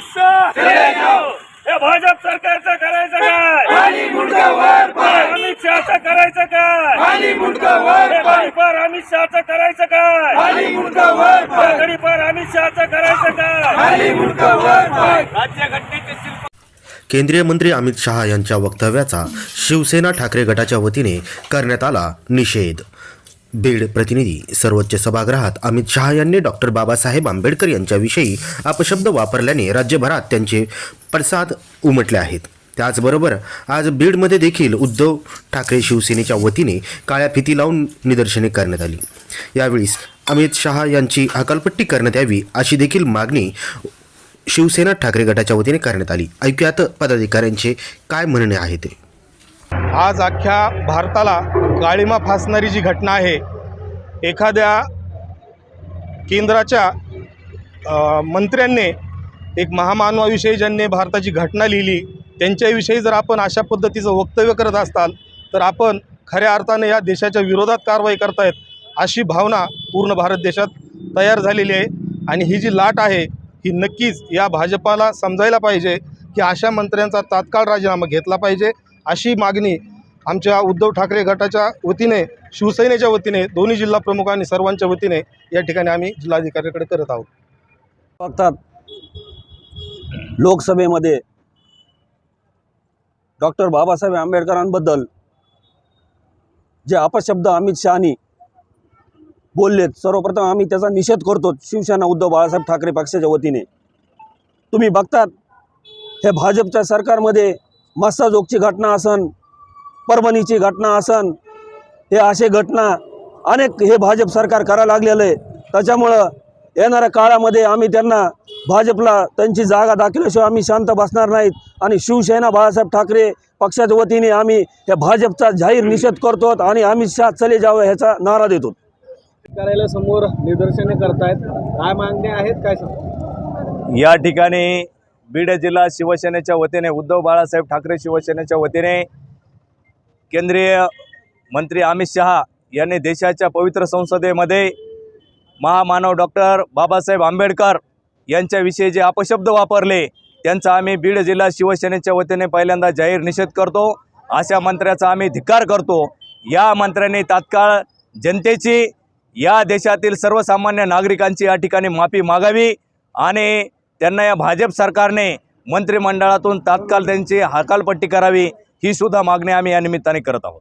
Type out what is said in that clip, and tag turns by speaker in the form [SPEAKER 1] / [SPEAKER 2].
[SPEAKER 1] गुस्सा हे भाजप सरकारचं करायचं काय? अमित शहाचं करायचं काय? गडीपार अमित शहाचं करायचं काय? अमित शहाचं करायचं काय? राज्यघटनेचे शिल्प
[SPEAKER 2] केंद्रीय मंत्री अमित शहा यांच्या वक्तव्याचा शिवसेना ठाकरे गटाच्या वतीने करण्यात आला निषेध. बीड प्रतिनिधी सर्वोच्च सभागृहात अमित शहा यांनी डॉक्टर बाबासाहेब आंबेडकर यांच्याविषयी अपशब्द वापरल्याने राज्यभरात त्यांचे पडसाद उमटले आहेत. त्याचबरोबर आज बीडमध्ये देखील उद्धव ठाकरे शिवसेनेच्या वतीने काळ्या फिती लावून निदर्शने करण्यात आली. यावेळी अमित शहा यांची हकालपट्टी करण्यात यावी अशी देखील मागणी शिवसेना ठाकरे गटाच्या वतीने करण्यात आली. ऐकूयात पदाधिकाऱ्यांचे काय म्हणणे आहे ते.
[SPEAKER 3] आज अख्ख्या भारताला गाळिमा फासणारी जी घटना आहे एखाद्या केंद्राच्या मंत्र्यांनी एक महामानवाविषयी ज्यांनी भारताची घटना लिहिली त्यांच्याविषयी जर आपण अशा पद्धतीचं वक्तव्य करत असाल तर आपण खऱ्या अर्थाने या देशाच्या विरोधात कारवाई करतायत अशी भावना पूर्ण भारत देशात तयार झालेली आहे. आणि ही जी लाट आहे ही नक्कीच या भाजपाला समजायला पाहिजे की अशा मंत्र्यांचा तात्काळ राजीनामा घेतला पाहिजे अशी मागणी आमच्या उद्धव ठाकरे गटाच्या वतीने शिवसेनेच्या वतीने दोन्ही जिल्हा प्रमुख आणि सर्वांच्या वतीने या ठिकाणी आम्ही जिल्हाधिकाऱ्याकडे करत आहोत.
[SPEAKER 4] बघतात लोकसभेमध्ये डॉक्टर बाबासाहेब आंबेडकरांबद्दल जे अपशब्द अमित शहानी बोललेत सर्वप्रथम आम्ही त्याचा निषेध करतो शिवसेना उद्धव बाळासाहेब ठाकरे पक्षाच्या वतीने. तुम्ही बघतात हे भाजपच्या सरकारमध्ये मस्साजोगची घटना असन परभणीची घटना असन हे असे घटना अनेक हे भाजप सरकार करायला लागलेलं आहे. त्याच्यामुळं येणाऱ्या काळामध्ये आम्ही त्यांना भाजपला त्यांची जागा दाखवल्याशिवाय आम्ही शांत बसणार नाहीत. आणि शिवसेना बाळासाहेब ठाकरे पक्षाच्या वतीने आम्ही हे भाजपचा जाहीर निषेध करतो आणि अमित शहा चले जावं ह्याचा नारा देतो.
[SPEAKER 5] कार्यालयासमोर निदर्शने करतायत. काय मागण्या आहेत काय सांग
[SPEAKER 6] या ठिकाणी बीड जिल्हा शिवसेनेच्या वतीने उद्धव बाळासाहेब ठाकरे शिवसेनेच्या वतीने केंद्रीय मंत्री अमित शहा यांनी देशाच्या पवित्र संसदेमध्ये महामानव डॉक्टर बाबासाहेब आंबेडकर यांच्याविषयी जे अपशब्द वापरले त्यांचा आम्ही बीड जिल्हा शिवसेनेच्या वतीने पहिल्यांदा जाहीर निषेध करतो. अशा मंत्र्याचा आम्ही धिक्कार करतो. या मंत्र्यांनी तात्काळ जनतेची या देशातील सर्वसामान्य नागरिकांची या ठिकाणी माफी मागावी आणि त्यांना या भाजप सरकारने मंत्रिमंडळातून तात्काळ त्यांची हकालपट्टी करावी. ही सुद्धा मागणी आम्ही या निमित्ताने करत आहोत.